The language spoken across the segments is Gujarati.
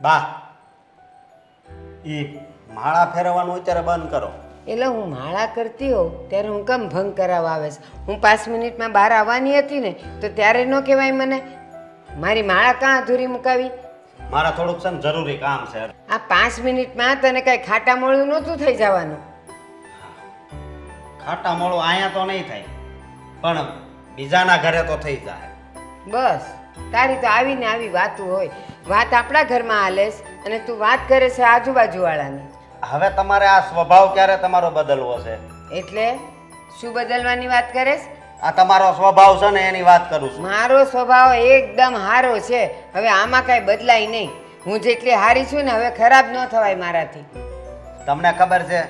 બા એ માળા ફેરવવાનું અત્યારે બંધ કરો. એટલે હું માળા કરતી હોઉં ત્યારે હું કેમ ભંગ કરાવવા આવે છે? હું પાંચ મિનિટમાં બહાર આવવાની હતી ને તો ત્યારે ન કહેવાય મને. મારી માળા કાં અધૂરી મુકાવી? મારા થોડુંક છે ને જરૂરી કામ છે. આ પાંચ મિનિટમાં તને કાંઈ ખાટા મોળું નહોતું થઈ જવાનું? ખાટા મોળું અહીંયા તો નહીં થાય પણ બીજાના ઘરે તો થઈ જાય. બસ. તારી તો આવીને આવી વાતું હોય. વાત આપણા ઘરમાં હાલે અને તું વાત કરે છે આજુબાજુવાળાની. હવે તમારે આ સ્વભાવ ક્યારે તમારો બદલવો છે? એટલે શું બદલવાની વાત કરે છે? આ તમારો સ્વભાવ છે ને એની વાત કરું છું. મારો સ્વભાવ એકદમ સારો છે. હવે આમાં કાંઈ બદલાય નહીં. હું જેટલી હારી છું ને હવે ખરાબ ન થવાય મારાથી. તમને ખબર છે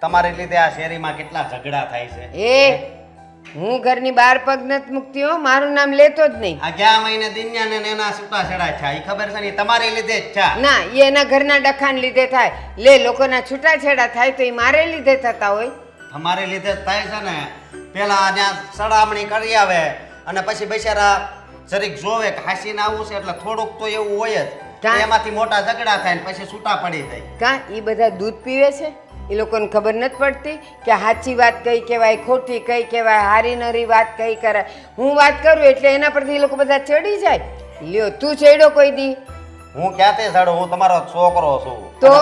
તમારી લીધે આ શેરીમાં કેટલા ઝઘડા થાય છે? એ હું ઘરની બહાર પગ નથી મૂકતી હો મારું નામ લેતો જ નહીં. આ ગયા મહિને દિન્યા ને એના છૂટા છેડા છે એ ખબર છે ને તમારે લીધે જ છે ના એ એના ઘરના ડખાણ લીધે થાય. લે લોકોના છૂટાછેડા થાય તો એ મારે લીધે થતા હોય. તમારી લીધે જ થાય છે ને. પેલા ત્યાં સડામણી કરી આવે અને પછી બિચારા જરીક જોવે કે હાસીને આવું છે એટલે થોડુંક તો એવું હોય જ. એમાંથી મોટા ઝઘડા થાય ને પછી છૂટા પડી જાય. કા? એ બધા દૂધ પીવે છે? એ લોકોને ખબર નથી પડતી કે સાચી વાત કઈ કહેવાય ખોટી કઈ કહેવાય હારી નરી વાત કઈ કરાય હું વાત કરું એટલે એના પરથી એ લોકો બધા ચડી જાય. લ્યો તું ચડ્યો કોઈ દી? હું ક્યાંથી સડું હું તમારો છોકરો છું. તો?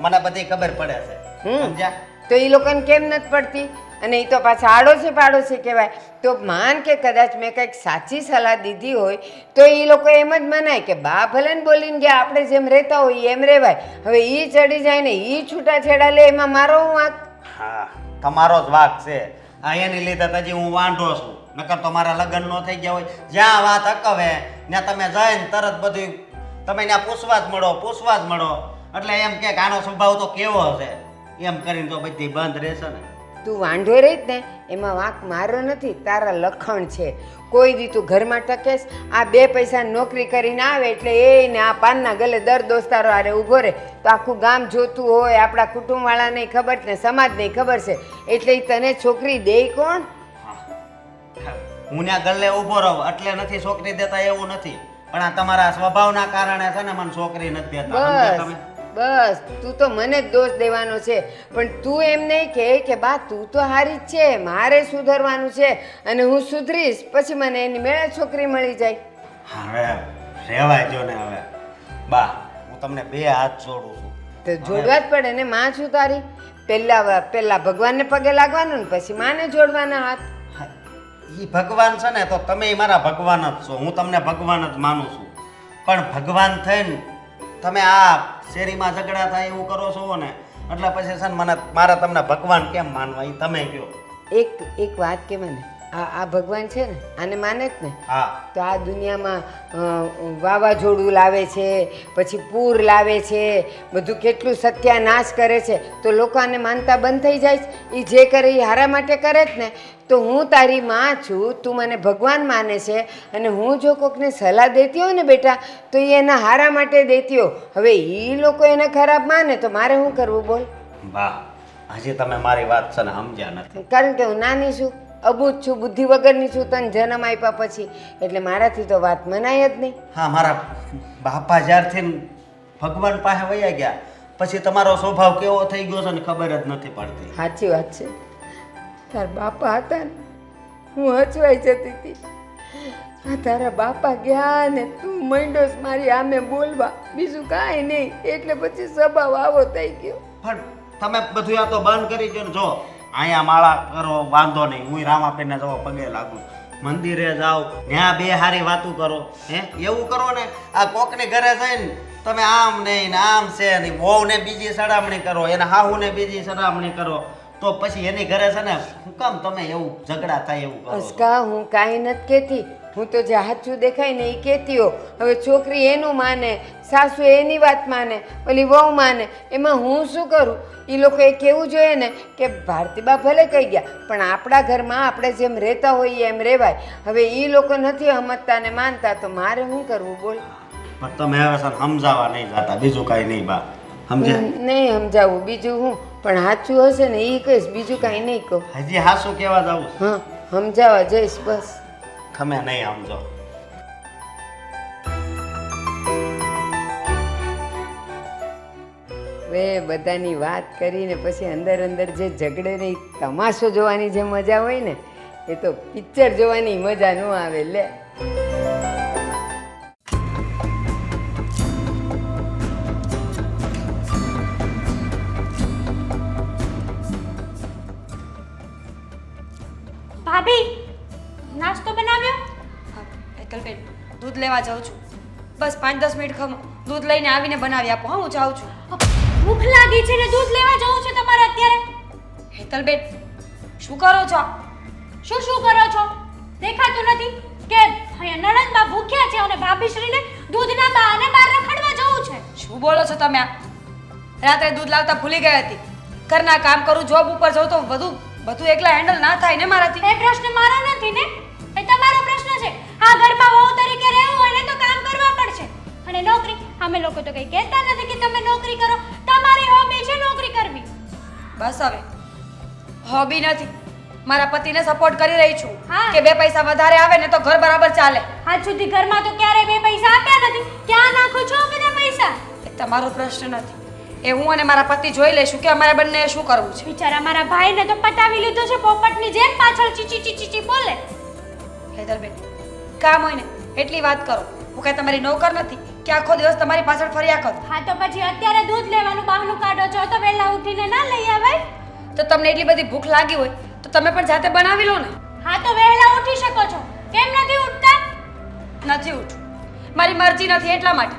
મને બધી ખબર પડે છે. સમજ્યા? તો એ લોકોને કેમ નથી પડતી? અને એ તો પાછા આડોશી પાડોશી કહેવાય. તો માન કે કદાચ મેં કંઈક સાચી સલાહ દીધી હોય, તો એ લોકો એમ જ મનાય કે બા ભલે બોલીને ગયા, આપણે જેમ રહેતા હોઈએ એમ રહેવાય. હવે એ ચડી જાય ને એ છૂટાછેડા લે, એમાં મારો હું વાંક? હા, તમારો જ વાક છે. એની લીધે તો હજી હું વાંઢો છું. નકર તો મારા લગ્ન નો થઈ ગયા હોય. જ્યાં વાત અકવે ત્યાં તમે જઈને તરત બધું તમે ત્યાં પૂછવા જ મળો, પૂછવા જ મળો. એટલે એમ કે આનો સ્વભાવ તો કેવો છે? એમ કરીને તો બધી બંધ રહેશે ને. તું વાંઢો રહી ને એમાં વાંક મારો નથી તારા લખણ છે. કોઈ દી તું ઘરમાં ટકેશ આ બે પૈસા નોકરી કરીને આવે એટલે એ ને આ પાનના ગલે દર દોસ્તારો આરે ઊભો રહે તો આખું ગામ જોતું હોય આપણા કુટુંબવાળાને ખબર ને સમાજને ખબર છે. એટલે તને છોકરી દે કોણ? હું. ગલે ગલ્લે ઊભો રહું એટલે નથી છોકરી દેતા એવું નથી. પણ આ તમારા સ્વભાવના કારણે છે ને મને છોકરી નથી દેતા. તમે? બસ તું તો મને જ દોષ દેવાનો છે. પણ તું એમ નહીં કહે કે બા તું તો હારી જ છે મારે સુધરવાનું છે અને હું સુધરીશ પછી મને એની મેળે છોકરી મળી જાય. હવે રહેવાય જો ને હવે. બા હું તમને બે હાથ જોડું છું. તો જોડવા જ પડે ને માં છું તારી. પહેલા પહેલા ભગવાનને પગે લાગવાનું ને પછી માને જોડવાના હાથ. એ ભગવાન છે ને તો તમે મારા ભગવાન જ છો. હું તમને ભગવાન જ માનું છું. પણ ભગવાન થઈને તમે આ શેરીમાં ઝઘડા થાય એવું કરો છો ને, એટલે પછી છે મને મારે તમને ભગવાન કેમ માનવા એ તમે કહો એક એક વાત કે મને આ આ ભગવાન છે ને આને માને જ ને. હા. તો આ દુનિયામાં વાવાઝોડું લાવે છે પછી પૂર લાવે છે બધું કેટલું સત્યાનાશ કરે છે તો લોકો આને માનતા બંધ થઈ જાય છે. એ જે કરે એ હારા માટે કરે જ ને. તો હું તારી માં છું તું મને ભગવાન માને છે અને હું જો કોકને સલાહ દેતી હોય ને બેટા તો એ એના હારા માટે દેતી હો હવે એ લોકો એને ખરાબ માને તો મારે શું કરવું બોલ? બા હજી તમે મારી વાત છે ને સમજ્યા નથી. કારણ કે હું નાની છું. અબૂજ છું બુદ્ધિ વગરની છું તને જન્મ આપ્યા પછી. એટલે મારાથી તો વાત મનાય જ નહીં. હા મારા બાપા જ્યારથી ભગવાન પાસે વયા ગયા પછી તમારો સ્વભાવ કેવો થઈ ગયો છે ને ખબર જ નથી પડતી. સાચી વાત છે. તાર બાપા હતા ને હું હચવાઈ જતી હતી. આ તારા બાપા ગયા ને તું મંડોસ મારી આમે બોલવા. બીજું કાંઈ નહીં એટલે પછી સ્વભાવ આવો થઈ ગયો. પણ તમે બધું આ તો બંધ કરી દો ને જો. અહીંયા માળા કરો, વાંધો નહીં. હું રામાપીરને જવા પગે લાગુ. મંદિરે જાઓ ત્યાં બે હારી વાતું કરો. હે? એવું કરો ને, આ કોકની ઘરે જઈને તમે આમ નહીં ને આમ છે ને, વહુને બીજી સડામણી કરો, એને હાહુને બીજી સડામણી કરો. તો પછી એની ઘરે છે ને કામ તમે એવું ઝઘડા થાય એવું કરો? હું કાંઈ નથી કહેતી. હું તો જે સાચું દેખાય ને એ કહેતી હો હવે છોકરી એનું માને સાસુ એની વાત માને ઓલી વહુ માને એમાં હું શું કરું? એ લોકો એ કહેવું જોઈએ ને કે ભારતીબા ભલે કહી ગયા પણ આપણા ઘરમાં આપણે જેમ રહેતા હોઈએ એમ રહેવાય. હવે એ લોકો નથી સમજતા ને માનતા તો મારે શું કરવું બોલ? પણ તમે હવે સર સમજાવવા નહીં જતા બીજું કાંઈ નહીં બા. સમજ્યા નહીં સમજાવું બીજું હું? પણ સાચું હશે ને એ કહીશ બીજું કાંઈ નહીં કહું. હજી હાસું કહેવા જાવું હા સમજાવવા જઈશ બસ. તમે નહીં સમજો હવે બધાની વાત કરીને પછી અંદર અંદર જે ઝઘડે ને તમાશો જોવાની જે મજા હોય ને, એ તો પિક્ચર જોવાની મજા ન આવે, લે. લેવા જાઉં છું. બસ પાંચ દસ મિનિટ ખમો દૂધ લઈને આવીને બનાવી આપો. હા હું જાઉં છું. ભૂખ લાગી છે ને દૂધ લેવા જવું છે તમારે અત્યારે? હેતલબેન શું કરો છો? શું શું કરો છો? દેખાતું નથી કે અહીંયા નણંદમાં ભૂખ્યા છે અને ભાભીશ્રીને દૂધના બહાને બહાર રખડવા જવું છે. શું બોલો છો તમે આ? રાત્રે દૂધ લાવતા ભૂલી ગઈ હતી. ઘરના કામ કરું જોબ ઉપર જઉં તો બધું બધું એકલા હેન્ડલ ના થાય ને મારાથી? એ પ્રશ્ન મારો નથી ને? એ તમારો પ્રશ્ન છે. આ ઘરમાં વહુ અને નોકરી. અમે લોકો તો કંઈ કહેતા નથી કે તમે નોકરી કરો. તમારી હોબી છે નોકરી કરવી. બસ હવે. હોબી નથી. મારા પતિને સપોર્ટ કરી રહી છું. કે બે પૈસા વધારે આવે ને તો ઘર બરાબર ચાલે. આજ સુધી ઘરમાં તો ક્યારેય બે પૈસા આપ્યા નથી. ક્યાં નાખો છો બધા પૈસા? એ તમારો પ્રશ્ન નથી. એ હું અને મારા પતિ જોઈ લઈશું કે અમારે બંને શું કરવું છે. બિચારા મારા ભાઈને તો પટાવી લીધો છે પોપટની જેમ પાછળ ચીચી ચીચી ચી બોલે. હેતલબેન કામ હોય ને એટલી વાત કરો. હું કાંઈ તમારી નોકર નથી. કે આખો દિવસ તમારી પાછળ ફર્યા કર. હા તો પછી અત્યારે દૂધ લેવાનું બહાનું કાઢો છો તો વહેલા ઉઠીને ના લઈ આવે તો તમને એટલી બધી ભૂખ લાગી હોય તો તમે પણ જાતે બનાવી લો ને. હા તો વહેલા ઉઠી શકો છો. કેમ નથી ઉઠતા? નથી ઉઠું મારી મરજી નથી એટલા માટે.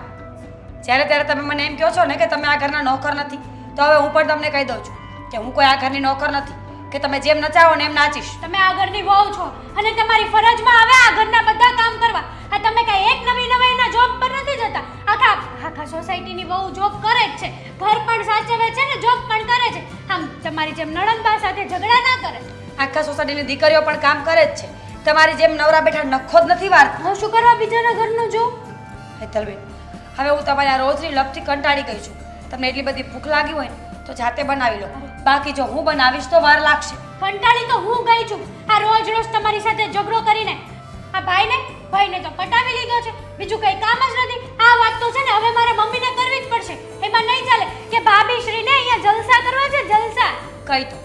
જ્યારે ત્યારે તમે મને એમ કહો છો ને કે તમે આ ઘરના નોકર નથી તો હવે હું પણ તમને કહી દઉં છું કે હું કોઈ આ ઘરની નોકર નથી. કે તમે જેમ નચાવો ને એમ નાચીશ. તમે આ ઘરની વહુ છો અને તમારી ફરજમાં આવે આ ઘરના બધા કામ કરવા. આ તમે કઈ એક નવી નવીના જોબ પર નથી જતા. આખા આખા સોસાયટીની વહુ જોબ કરે જ છે. ઘર પણ સાચવે છે ને જોબ પણ કરે છે. આમ તમારી જેમ નણંદબા સાથે ઝઘડા ના કરે. આખા સોસાયટીની દીકરીઓ પણ કામ કરે જ છે. તમારી જેમ નવરા બેઠા નખો જ નથી વાર હું શું કરવા બીજાના ઘરનું જો હેતલબેન હવે હું તમારી આ રોજની લપથી કંટાળી ગઈ છું. તમને એટલી બધી ભૂખ લાગી હોય ને તો જાતે બનાવી લો. બાકી જો હું બનાવીશ તો વાર લાગશે. કંટાળી તો હું ગઈ છું. આ રોજ રોજ તમારી સાથે ઝઘડો કરીને. આ ભાઈને ભાઈને તો પટાવી લીધો છે. બીજું કઈ કામ જ નથી. આ વાત તો છે ને હવે મારે મમ્મીને કરવી જ પડશે. એમાં નહીં ચાલે કે ભાભી શ્રીને અહીંયા જલસા કરવા છે જલસા. કઈ તો.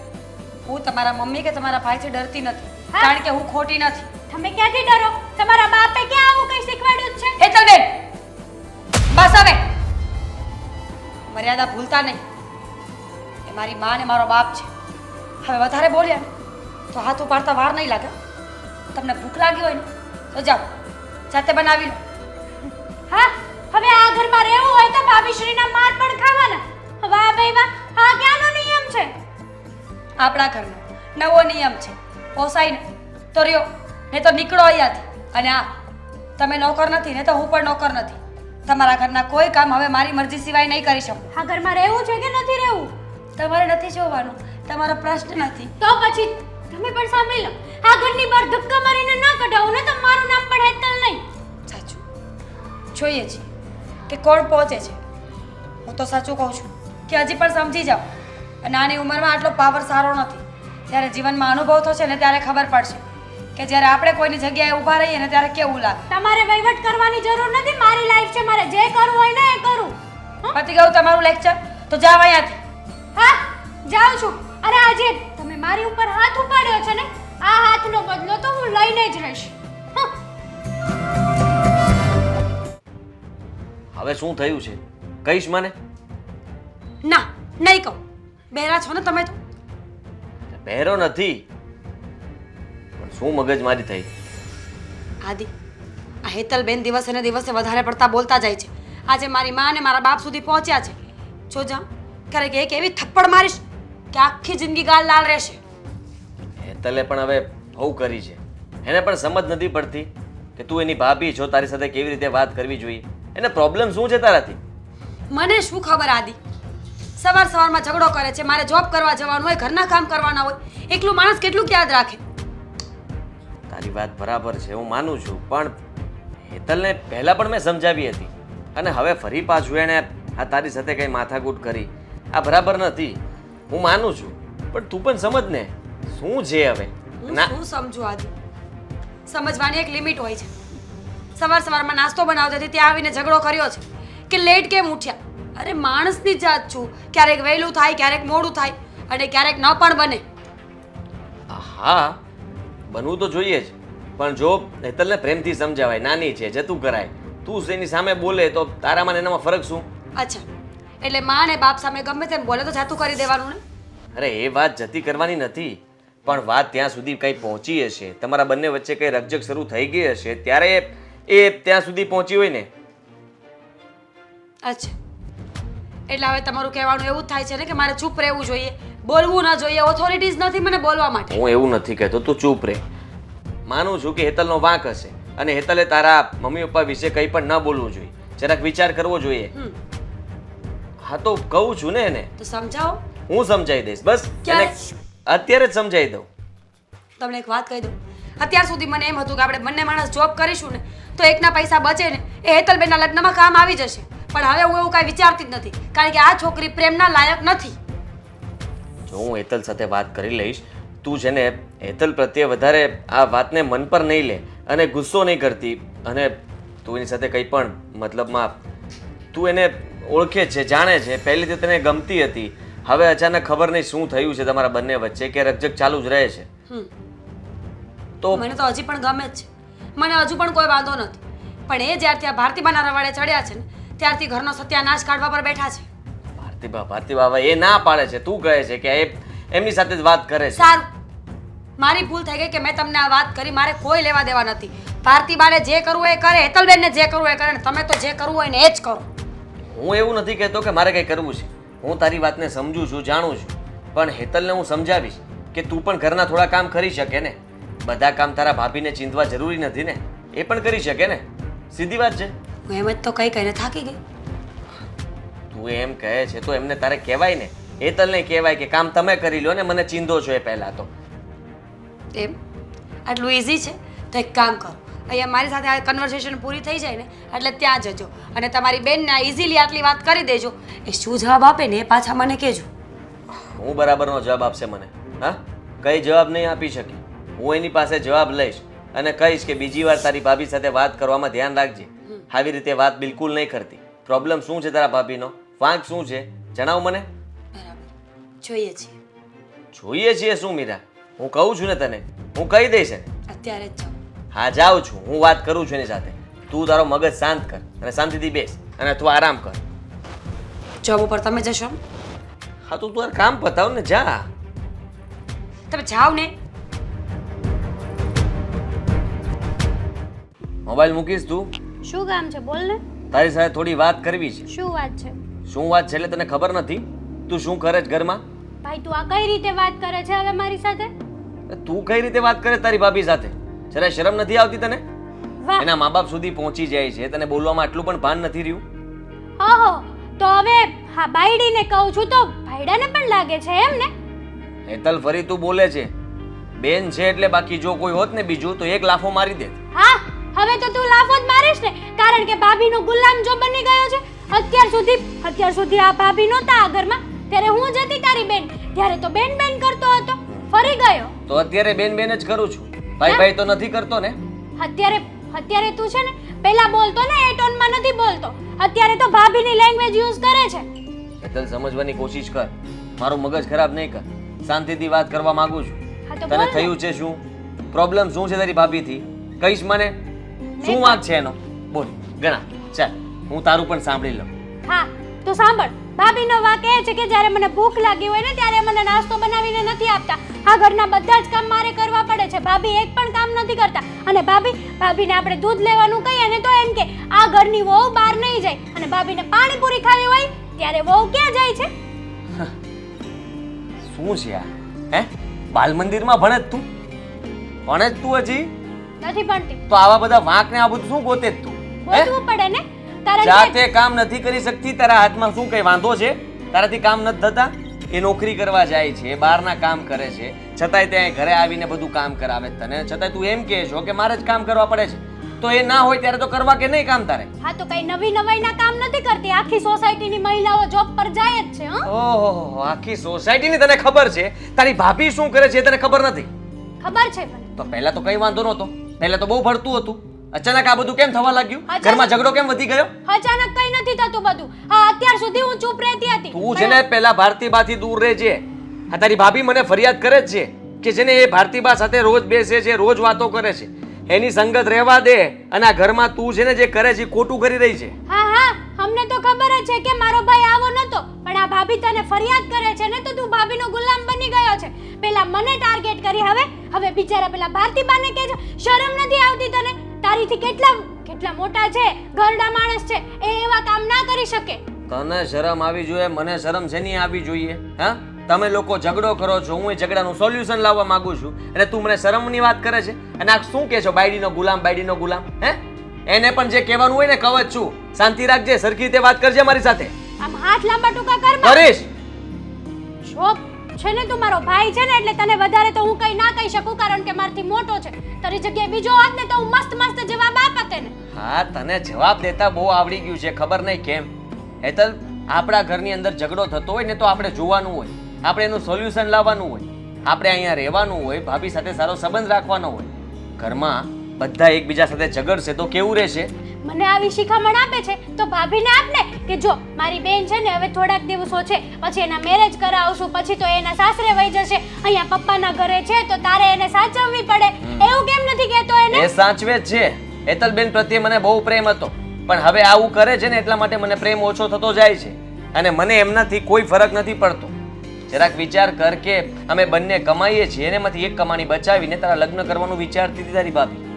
હું તમારા મમ્મી કે તમારા ભાઈથી ડરતી નથી. કારણ કે હું ખોટી નથી. તમે ક્યાંથી ડરો? તમારા બાપે ક્યાં આવું કઈ શીખવાડ્યું છે? હેતલબેન બસ હવે. મર્યાદા ભૂલતા નહીં. એ મારી માં ને મારો બાપ છે. હવે વધારે બોલ્યા ને તો હાથ ઉપાડતા વાર નહીં લાગે તમને ભૂખ લાગી હોય ને તો જાઓ જાતે બનાવી લો. હા હવે આ ઘરમાં રહેવું હોય તો ભાભી શ્રીના માર પણ ખાવાના. વાહ ભાઈ વાહ આ ક્યાંનો નિયમ છે? આપણા ઘરનો નવો નિયમ છે. પોસાય ને તો રહ્યો ને તો નીકળો અહીંયાથી. અને આ તમે નોકર નથી ને તો હું પણ નોકર નથી. તમારા ઘરના કોઈ કામ હવે મારી મરજી સિવાય નહીં કરી શકું. આ ઘરમાં રહેવું છે કે નથી રહેવું? તમારે નથી જોવાનું તમારો પ્રશ્ન નથી. તો પછી તમે પણ સાંભળી લો. આ ઘરની બહાર ધક્કા મારીને ના કઢાવો ને તો મારું નામ પણ હેતલ નહીં. સાચું. જોઈએ છીએ કે કોણ પહોંચે છે. હું તો સાચું કહું છું કે હજી પણ સમજી જાઓ. અને આની ઉંમરમાં આટલો પાવર સારો નથી. જ્યારે જીવનમાં અનુભવ થશે ને ત્યારે ખબર પડશે કે જ્યારે આપણે કોઈની જગ્યાએ ઊભા રહીએ ને ત્યારે કેવું લાગે. તમારે વહીવટ કરવાની જરૂર નથી. મારી લાઈફ છે મારે જે કરવું હોય ને એ કરું? પતી ગયું તમારું લેક્ચર તો જાવ અહીંયાથી. હા જાઉં છું. અરે આજે તમે મારી ઉપર હાથ ઉપાડ્યો છે ને આ હાથનો બદલો તો હું લઈને જ રહીશ. હવે શું થયું છે? કહીશ મને? ના નહીં કહું. બેરા છો ને તમે તો? બહેરો નથી. પણ શું મગજ મારી થઈ? આદિ આ હેતલબેન દિવસે ને દિવસે વધારે પડતા બોલતા જાય છે. આજે મારી માં અને મારા બાપ સુધી પહોંચ્યા છે. જો જા ક્યારેક એક એવી થપ્પડ મારીશ કે આખી જિંદગી ગાલ લાલ રહેશે. હેતલે પણ હવે બહુ કરી છે. એને પણ સમજ નથી પડતી કે તું એની ભાભી છો તારી સાથે કેવી રીતે વાત કરવી જોઈએ. એને પ્રોબ્લેમ શું છે તારાથી? મને શું ખબર આદિ? સવાર સવારમાં ઝઘડો કરે છે મારે જોબ કરવા જવાનું હોય ઘરના કામ કરવાના હોય એકલું માણસ કેટલું યાદ રાખે? તારી વાત બરાબર છે હું માનું છું પણ હેતલને પહેલાં પણ મેં સમજાવી હતી. અને હવે ફરી પાછું એણે આ તારી સાથે કંઈ માથાકૂટ કરી. આ બરાબર નથી. હું માનું છું. પણ તું પણ સમજ ને શું છે હવે? હું ના. શું સમજુ આદિ? સમજવાની એક લિમિટ હોય છે. સવાર સવારમાં નાસ્તો બનાવતા હતી ત્યાં આવીને ઝઘડો કર્યો છે. કે લેટ કેમ ઉઠ્યા? અરે માણસની જાત છું. ક્યારેક વહેલું થાય ક્યારેક મોડું થાય અને ક્યારેક ન પણ બને. હા બનવું તો જોઈએ જ. પણ જો નેતલને પ્રેમથી સમજાવાય નાની છે જતું કરાય. તું એની સામે બોલે તો તારામાં એનામાં ફરક શું? અચ્છા. એટલે માં ને બાપ સામે ગમે તેમ બોલે તો જાતું કરી દેવાનું ને? અરે એ વાત જતી કરવાની નથી. પણ વાત ત્યાં સુધી કંઈ પહોંચી હશે. તમારા બંને વચ્ચે કંઈ રકજક શરૂ થઈ ગઈ હશે. ત્યારે એ ત્યાં સુધી પહોંચી હોય ને. અચ્છા. એટલે હવે તમારું કહેવાનું એવું થાય છે ને કે મારે ચૂપ રહેવું જોઈએ. બોલવું ન જોઈએ. ઓથોરિટીઝ નથી મને બોલવા માટે. હું એવું નથી કહેતો. તું ચૂપ રહે. માનું છું કે હેતલનો વાંક હશે. અને હેતલે તારા મમ્મી પપ્પા વિશે કંઈ પણ ન બોલવું જોઈએ. જરાક વિચાર કરવો જોઈએ. હા તો કહું છું ને એને. તો સમજાવો. હું સમજાવી દઈશ બસ. ક્યારે? એને અત્યારે જ સમજાવી દઉં. તમને એક વાત કહી દઉં. અત્યાર સુધી મને એમ હતું કે આપણે બંને માણસ જોબ કરીશું ને તો એકના પૈસા બચે ને એ હેતલબેનના લગ્નમાં કામ આવી જશે. પણ હવે હું એવું કાંઈ વિચારતી જ નથી કારણ કે આ છોકરી પ્રેમના લાયક નથી. જો હું હેતલ સાથે વાત કરી લઈશ તું છે ને હેતલ પ્રત્યે વધારે આ વાતને મન પર નહીં લે અને ગુસ્સો નહીં કરતી. અને તું એની સાથે કંઈ પણ મતલબમાં તું એને ઓળખે છે જાણે છે. પહેલેથી તને ગમતી હતી. હવે અચાનક ખબર નહીં શું થયું છે તમારા બંને વચ્ચે કે રકજક ચાલુ જ રહે છે. તો મને તો હજી પણ ગમે જ છે. મને હજુ પણ કોઈ વાંધો નથી. પણ એ જ્યારથી આ ભારતીબાના રવાડે ચડ્યા છે ને ત્યારથી ઘરનો સત્યાનાશ કાઢવા પર બેઠા છે. ભારતીબા ભારતીબા હવે એ ના પાડે છે. તું કહે છે કે એ એમની સાથે જ વાત કરે છે. સારું. મારી ભૂલ થઈ ગઈ કે મેં તમને આ વાત કરી મારે કોઈ લેવા દેવા નથી. ભારતીબાને જે કરવું એ કરે હેતલબેનને જે કરવું એ કરે ને તમે તો જે કરવું હોય ને એ જ કરો. હું એવું નથી કહેતો કે મારે કંઈ કરવું છે. હું તારી વાતને સમજું છું જાણું છું. પણ હેતલને હું સમજાવીશ કે તું પણ ઘરના થોડા કામ કરી શકે ને? બધા કામ તારા ભાભીને ચીંધવા જરૂરી નથી ને? એ પણ કરી શકે ને? સીધી વાત છે? હું એમ જ તો કઈ કહીને થાકી ગઈ. તું એમ કહે છે તો એમને તારે કહેવાય ને? હેતલને કહેવાય કે કામ તમે કરી લો ને મને ચીંધો છો એ પહેલાં તો. એમ? આટલું ઇઝી છે? તો એક કામ કરો. અહીંયા મારી સાથે આ કન્વર્સેશન પૂરી થઈ જાય ને એટલે ત્યાં જજો. અને તમારી બેનને આ ઇઝીલી આટલી વાત કરી દેજો. એ શું જવાબ આપે ને એ પાછા મને કહેજો. હું બરાબરનો જવાબ આપશે મને. હા? કઈ જવાબ નહીં આપી શકી. હું એની પાસે જવાબ લઈશ અને કહીશ કે બીજી વાર તારી ભાભી સાથે વાત કરવામાં ધ્યાન રાખજે. આવી રીતે વાત બિલકુલ નહીં કરતી. પ્રોબ્લેમ શું છે તારા ભાભીનો? વાંક શું છે? જણાવ મને. જોઈએ છીએ. જોઈએ છીએ શું મીરા? હું કહું છું ને તને. હું કહી દઈશ અત્યારે જ જાઓ. હા જાઉં છું. હું વાત કરું છું એની સાથે. તું તારો મગજ શાંત કર અને શાંતિથી બેસ અને તું આરામ કર. જોબ ઉપર તમે જશો? હા તો તું તારું કામ પતાવ ને જા. તમે જાઓ ને. મોબાઈલ મૂકીશ તું? શું કામ છે? બોલ ને. તારી સાથે થોડી વાત કરવી છે. શું વાત છે? શું વાત છે એટલે તને ખબર નથી? તું શું કરે છે ઘરમાં? ભાઈ તું આ કઈ રીતે વાત કરે છે હવે મારી સાથે? તું કઈ રીતે વાત કરે તારી ભાભી સાથે? જરા શરમ નથી આવતી તને? એના મા બાપ સુધી પહોંચી જાય છે તને બોલવામાં આટલું પણ ભાન નથી રહ્યું? ઓહો તો હવે હા બાઈડીને કહું છું તો ભાઈડાને પણ લાગે છે એમ ને? હેતલ ફરી તું બોલે છે. બેન છે એટલે બાકી જો કોઈ હોત ને બીજું તો એક લાફો મારી દેત. હા હવે તો તું લાફો જ મારીશ ને કારણ કે ભાભીનો ગુલામ જો બની ગયો છે. અત્યાર સુધી અત્યાર સુધી આ ભાભી નહોતા આ ઘરમાં. ત્યારે હું જતી તારી બેન. ત્યારે તો બેન બેન કરતો હતો. ફરી ગયો. તો અત્યારે બેન બેન જ કરું છું. ભાઈ ભાઈ તો નથી કરતો ને? અત્યારે અત્યારે તું છે ને પહેલા બોલતો ને એ ટોનમાં નથી બોલતો. અત્યારે તો ભાભીની લેંગ્વેજ યુઝ કરે છે. એટલે સમજવાની કોશિશ કર. મારું મગજ ખરાબ નહીં કર. શાંતિથી વાત કરવા માંગુ છું. તને થયું છે શું? પ્રોબ્લેમ શું છે તારી ભાભીથી? કહીશ મને? શું વાત છે એનો? બોલ ગણા. ચાલ હું તારું પણ સાંભળી લઉં. હા તો સાંભળ. ભાભીનો વાક એ છે કે જ્યારે મને ભૂખ લાગી હોય ને ત્યારે મને નાસ્તો બનાવીને નથી આપતા. આ ઘરના બધા જ કામ મારે કરવા પડે છે. ભાભી એક પણ કામ નથી કરતા. અને ભાભી ભાભીને આપણે દૂધ લેવાનું કહીએ ને તો એમ કે આ ઘરની વહુ બહાર નહીં જાય. અને ભાભીને પાણીપુરી ખાવી હોય ત્યારે વહુ ક્યાં જાય છે? શું છે આ? હે? બાલ મંદિરમાં ભણે જ તું? ભણે જ તું હજી? નથી ભણતી. તો આવા બધા વાંક ને આ બધું શું ગોતે જ તું? ગોતવું પડે ને? જાતે કામ નથી કરી શકતી તારા હાથમાં શું કઈ વાંધો છે? તારાથી કામ નથી થતા? એ નોકરી કરવા જાય છે બહારના કામ કરે છે. છતાંય ત્યાં ઘરે આવીને બધું કામ કરાવે તને. છતાંય તું એમ કહે છો કે મારે જ કામ કરવા પડે છે. તો એ ના હોય ત્યારે તો કરવા કે નહીં કામ તારે? હા તો કઈ નવી નવાઈના કામ નથી કરતી? આખી સોસાયટીની મહિલાઓ જોબ પર જાય જ છે ઓહો આખી સોસાયટીની તને ખબર છે? તારી ભાભી શું કરે છે એ તને ખબર નથી? ખબર છે મને. તો પહેલા તો કઈ વાંધો નહોતો. પહેલા તો બહુ ભરતું હતું. અચાનક આ બધું કેમ થવા લાગ્યું? અચાનક- ઘરમાં ઝઘડો કેમ વધી ગયો? અચાનક કઈ નથી થતું બધું. હા અત્યાર સુધી હું ચૂપ રહેતી હતી. તું છે ને પેલા ભારતીબાથી દૂર રહેજે આ તારી ભાભી મને ફરિયાદ કરે જ છે કે જેને એ ભારતીબા સાથે રોજ બેસે છે રોજ વાતો કરે છે. એની સંગત રહેવા દે અને આ ઘરમાં તું છે ને જે કરે છે એ ખોટું કરી રહી છે. હા હા અમને તો ખબર જ છે કે મારો ભાઈ આવો નતો પણ આ ભાભી તને ફરિયાદ કરે છે ને તો તું ભાભીનો ગુલામ બની ગયો છે. પેલા મને ટાર્ગેટ કરી હવે હવે બિચારા પેલા ભારતીબાને કે છે શરમ નથી આવતી તને? તારીથી કેટલા કેટલા મોટા છે ઘરડા માણસ છે એ એવા કામ ના કરી શકે. તને શરમ આવી જોઈએ મને શરમ છે નહીં આવી જોઈએ? હા? તમે લોકો ઝઘડો કરો છો હું એ ઝઘડાનું સોલ્યુશન લાવવા માંગુ છું. અને તું મને શરમની વાત કરે છે? અને આ શું કહે છો બાયડીનો ગુલામ બાયડીનો ગુલામ? હે? એને પણ જે કહેવાનું હોય ને કહું છું. શાંતિ રાખજે સરખી રીતે વાત કરજે મારી સાથે. આમ હાથ લાંબા ટૂંકા કર કરીશ જો છે ને તું મારો ભાઈ છે ને એટલે તને વધારે તો હું કઈ ના કહી શકું, કારણ કે મારથી મોટો છે. તારી જગ્યાએ બીજો હોત ને તો હું મસ્ત મસ્ત જવાબ આપત ને હા, તને જવાબ દેતા બહુ આવડી ગયું છે, ખબર નહીં કેમ? હેતલ, આપણા ઘરની અંદર ઝઘડો થતો હોય ને તો આપણે જોવાનું હોય. આપણે એનું સોલ્યુશન લાવવાનું હોય. આપણે અહીંયા રહેવાનું હોય, ભાભી સાથે સારો સંબંધ રાખવાનો હોય. ઘરમાં બધા એકબીજા સાથે ઝઘડશે તો કેવું રહેશે? મને આવી શિખામણ આપે છે તો ભાભીને આપને કે જો મારી બેન છે ને હવે થોડાક દિવસો છે પછી એના મેરેજ કરાવશું પછી તો એના સાસરે વહી જશે અહીંયા પપ્પાના ઘરે છે તો તારે એને સાચવવી પડે. એવું કેમ નથી કહેતો એને? એ સાચવે છે. હેતલબેન પ્રત્યે મને બહુ પ્રેમ હતો. પણ હવે આવું કરે છે ને એટલા માટે મને પ્રેમ ઓછો થતો જાય છે. અને મને એમનાથી કોઈ ફરક નથી પડતો. જરાક વિચાર કર કે અમે બંને કમાઈએ છીએ અને એમાંથી એક કમાણી બચાવીને તારા લગ્ન કરવાનું વિચારતી હતી તારી ભાભી.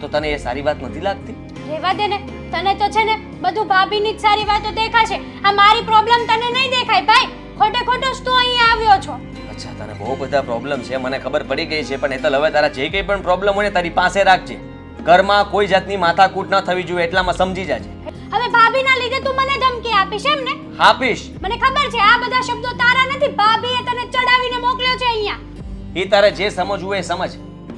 તો તને એ સારી વાત નથી લાગતી? રેવા દે ને તને તો છે ને બધું ભાભીની જ સારી વાતો દેખાશે. આ મારી પ્રોબ્લેમ તને નહીં દેખાય ભાઈ. ખોટે ખોટો જ તું અહીંયા આવ્યો છો. અચ્છા તને બહુ બધા પ્રોબ્લેમ છે મને ખબર પડી ગઈ છે પણ એ તો હવે તારા જે કંઈ પણ પ્રોબ્લેમ હોય ને તારી પાસે રાખજે. ઘરમાં કોઈ જાતની માથાકૂટ ન થવી જોઈએ એટલામાં સમજી જાજે. હવે ભાભીના લીધે તું મને ધમકી આપીશ એમ ને? આપીશ. મને ખબર છે આ બધા શબ્દો તારા નથી ભાભીએ તને ચડાવીને મોકલ્યો છે અહીંયા. એ તારે જે સમજવું એ સમજ.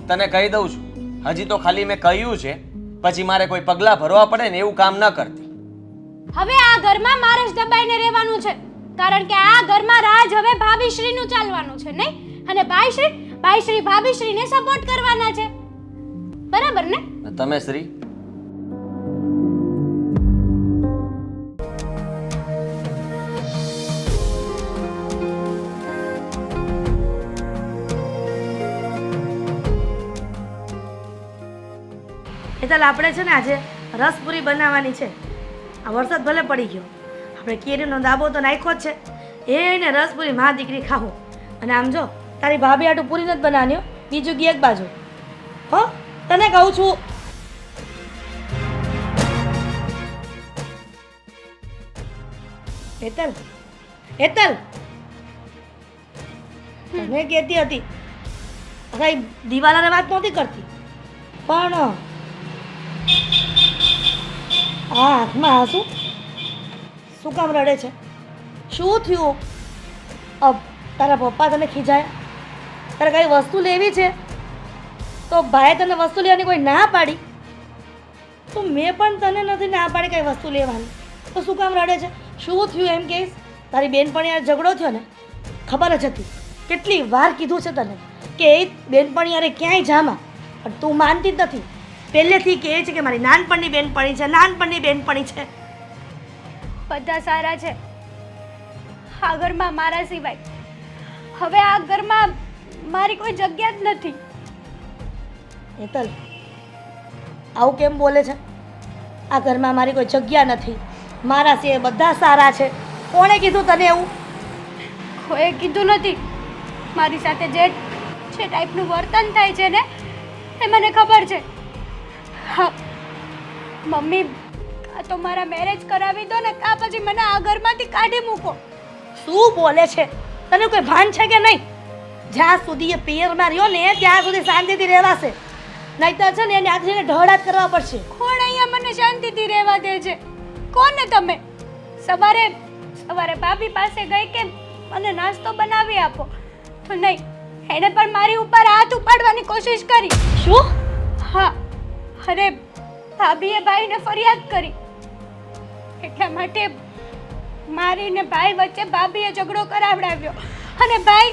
તને કહી દઉં છું. હજી તો ખાલી મેં કહ્યું છે પછી મારે કોઈ પગલાં ભરવા પડે ને એવું કામ ન કરતી. હવે આ ઘરમાં મારે જ દબાઈને રહેવાનું છે. કારણ કે આ ઘરમાં રાજ હવે ભાભીશ્રીનું ચાલવાનું છે નહીં? અને ભાઈશ્રી ભાઈશ્રી ભાભીશ્રીને સપોર્ટ કરવાના છે. બરાબર ને? ને તમે શ્રી? એટલે આપણે છે ને આજે રસપુરી બનાવવાની છે. આ વરસાદ ભલે પડી ગયો આપણે કેરીનો દાબો તો નાખ્યો જ છે. એને રસપુરી મા દીકરી ખાવું. અને આમ જો તારી ભાભી આટું પૂરી નથી બનાવ્યો બીજું ગી એક બાજુ. હો તને કહું છું. હેતલ હેતલ. મેં કહેતી હતી. દિવાલાને વાત નહોતી કરતી. પણ આ હાથમાં આંસુ શું? કામ રડે છે? શું થયું? અબ, તારા પપ્પા તને ખીજાયા? તારે કઈ વસ્તુ લેવી છે? તો ભાઈ તને વસ્તુ લેવાની કોઈ ના પાડી? તો મેં પણ તને નથી ના પાડી કઈ વસ્તુ લેવાની. તો શું કામ રડે છે? શું થયું એમ કહીશ? તારી બેનપણી યાર ઝઘડો થયો ને, ખબર જ હતી. કેટલી વાર કીધું છે તને કે એ બેનપણી યારે ક્યાંય જામાં, પણ તું માનતી જ નથી. પહેલેથી કહે છે કે મારી નાનપણની બેનપણી છે નાનપણની બેનપણી છે. બધા સારા છે. આ ઘરમાં મારા સિવાય. હવે આ ઘરમાં મારી કોઈ જગ્યા જ નથી. હેતલ આવું કેમ બોલે છે? આ ઘરમાં મારી કોઈ જગ્યા નથી. મારા સિવાય બધા સારા છે. કોણે કીધું તને એવું? કોઈએ કીધું નથી. મારી સાથે જે જે ટાઈપનું વર્તન થાય છે ને એ મને ખબર છે. હા. મમ્મી આ તો મારા મેરેજ કરાવી દો ને કા પછી મને આ ઘરમાંથી કાઢી મૂકો. શું બોલે છે? તને કોઈ ભાન છે કે નહીં? જ્યાં સુધી એ પિયરમાં રહ્યો ને ત્યાં સુધી શાંતિથી રહેવાશે. નહીં તો છે ને એને આખરીને ઢળાટ કરવા પડશે. કોણ અહીંયા મને શાંતિથી રહેવા દે છે? કોને તમે? સવારે સવારે ભાભી પાસે ગઈ કે મને નાસ્તો બનાવી આપો. તો નહીં એણે પણ મારી ઉપર હાથ ઉપાડવાની કોશિશ કરી. શું? હા. અરે ભાભીએ ભાઈને ફરિયાદ કરી. એટલા માટે મારી ને ભાઈ વચ્ચે ભાભીએ ઝઘડો કરાવડાવ્યો. અને ભાઈ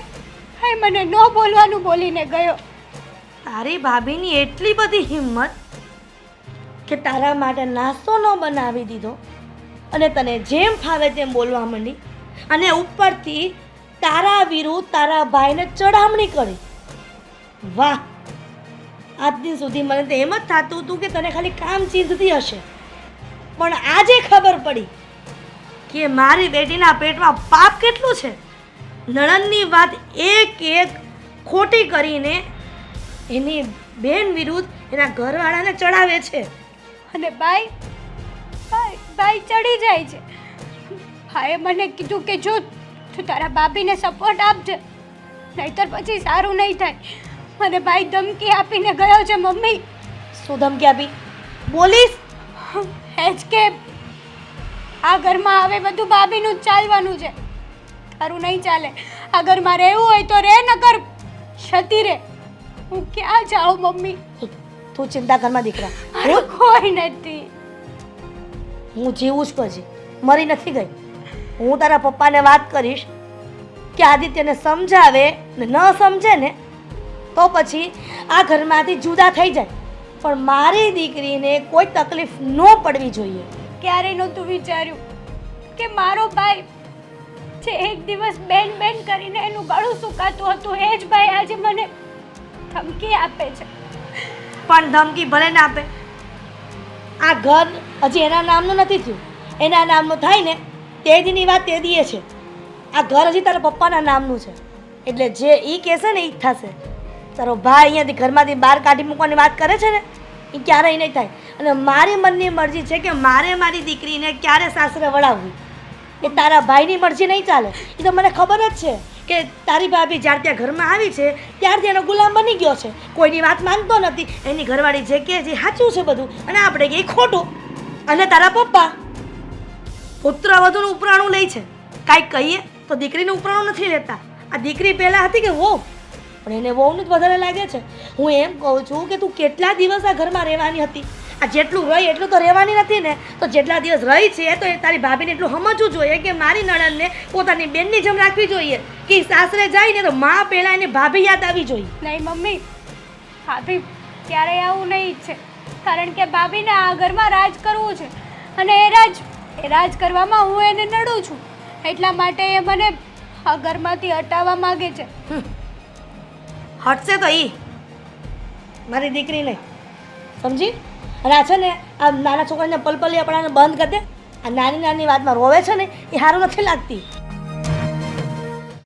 ભાઈ મને ન બોલવાનું બોલીને ગયો. તારી ભાભીની એટલી બધી હિંમત કે તારા માટે નાસ્તો ન બનાવી દીધો અને તને જેમ ફાવે તેમ બોલવા માંડી અને ઉપરથી તારા વિરુદ્ધ તારા ભાઈને ચડામણી કરી. વાહ! આજ દિન સુધી મને તો એમ જ થતું હતું કે તને ખાલી કામ ચીંધતી હશે. પણ આજે ખબર પડી કે મારી બેટીના પેટમાં પાપ કેટલું છે. નણંદની વાત એક એક ખોટી કરીને એની બેન વિરુદ્ધ એના ઘરવાળાને ચડાવે છે. અને બાઈ બાઈ બાઈ ચડી જાય છે. ભાઈએ મને કીધું કે જો, તું તારા બાપીને સપોર્ટ આપજે. નહીતર પછી સારું નહીં થાય. મને ભાઈ ધમકી આપીને ગયો છે મમ્મી. શું ધમકી આપી? બોલીશ? હેજ કે આ ઘરમાં હવે બધું ભાભીનું જ ચાલવાનું છે. તારું નહીં ચાલે. આ ઘરમાં રહેવું હોય તો રે નકર. છતી રે. હું ક્યાં જાઉં મમ્મી? તું- તું ચિંતા ઘરમાં દીકરા. અરે કોઈ નથી. હું જીવું જ પછી. મરી નથી ગઈ. હું તારા પપ્પાને વાત કરીશ કે આદિત્યને સમજાવે ને ન સમજે ને તો પછી આ ઘરમાંથી જુદા થઈ જાય. પણ મારી દીકરીને કોઈ તકલીફ ન પડવી જોઈએ. ક્યારે નહોતું વિચાર્યું કે મારો ભાઈ જે એક દિવસ બેન બેન કરીને એનું ગળું સુકાતું હતું એ જ ભાઈ આજે મને ધમકી આપે છે. પણ ધમકી ભલે ના આપે. આ ઘર હજી એના નામનું નથી થયું. એના નામનું થાય ને તે દીની વાત તે દીએ છે. આ ઘર હજી તારા પપ્પાના નામનું છે. એટલે જે એ કહેશે ને એ જ થશે. તારો ભાઈ અહીંયાથી ઘરમાંથી બહાર કાઢી મૂકવાની વાત કરે છે ને? એ ક્યારેય નહીં થાય. અને મારી મનની મરજી છે કે મારે મારી દીકરીને ક્યારે સાસરે વળાવવી? એ તારા ભાઈની મરજી નહીં ચાલે. એ તો મને ખબર જ છે કે તારી ભાભી જ્યારે ત્યાં ઘરમાં આવી છે, ત્યારથી એનો ગુલામ બની ગયો છે. કોઈની વાત માનતો નથી. એની ઘરવાળી જે કે જે સાચું છે બધું. અને આપણે કે ખોટું. અને તારા પપ્પા પુત્ર વધુનું ઉપરાણું લે છે. કાંઈક કહીએ તો દીકરીનું ઉપરાણું નથી લેતા. આ દીકરી પહેલાં હતી કે વહુ? પણ એને વહુનું જ વધારે લાગે છે. હું એમ કહું છું કે તું કેટલા દિવસ આ ઘરમાં રહેવાની હતી? આ જેટલું રહી એટલું તો રહેવાની નથી ને? તો જેટલા દિવસ રહી છે તો એ તારી ભાભીને એટલું સમજવું જોઈએ કે મારી નણંદને પોતાની બેનની જેમ રાખવી જોઈએ. કે સાસરે જાય ને તો મા પહેલાં એને ભાભી યાદ આવી જોઈએ. નહીં મમ્મી. ભાભી ક્યારે આવું નહીં છે કારણ કે ભાભીને આ ઘરમાં રાજ કરવું છે. અને એ રાજ એ રાજ કરવામાં હું એને નડું છું. એટલા માટે એ મને આ ઘરમાંથી હટાવવા માગે છે. હટશે તો એ મારી દીકરીને. સમજી? અને આ છે ને આ નાના છોકરાને પલપલી આપણાને બંધ કરી દે. આ નાની નાની વાતમાં રોવે છે ને એ સારું નથી લાગતી.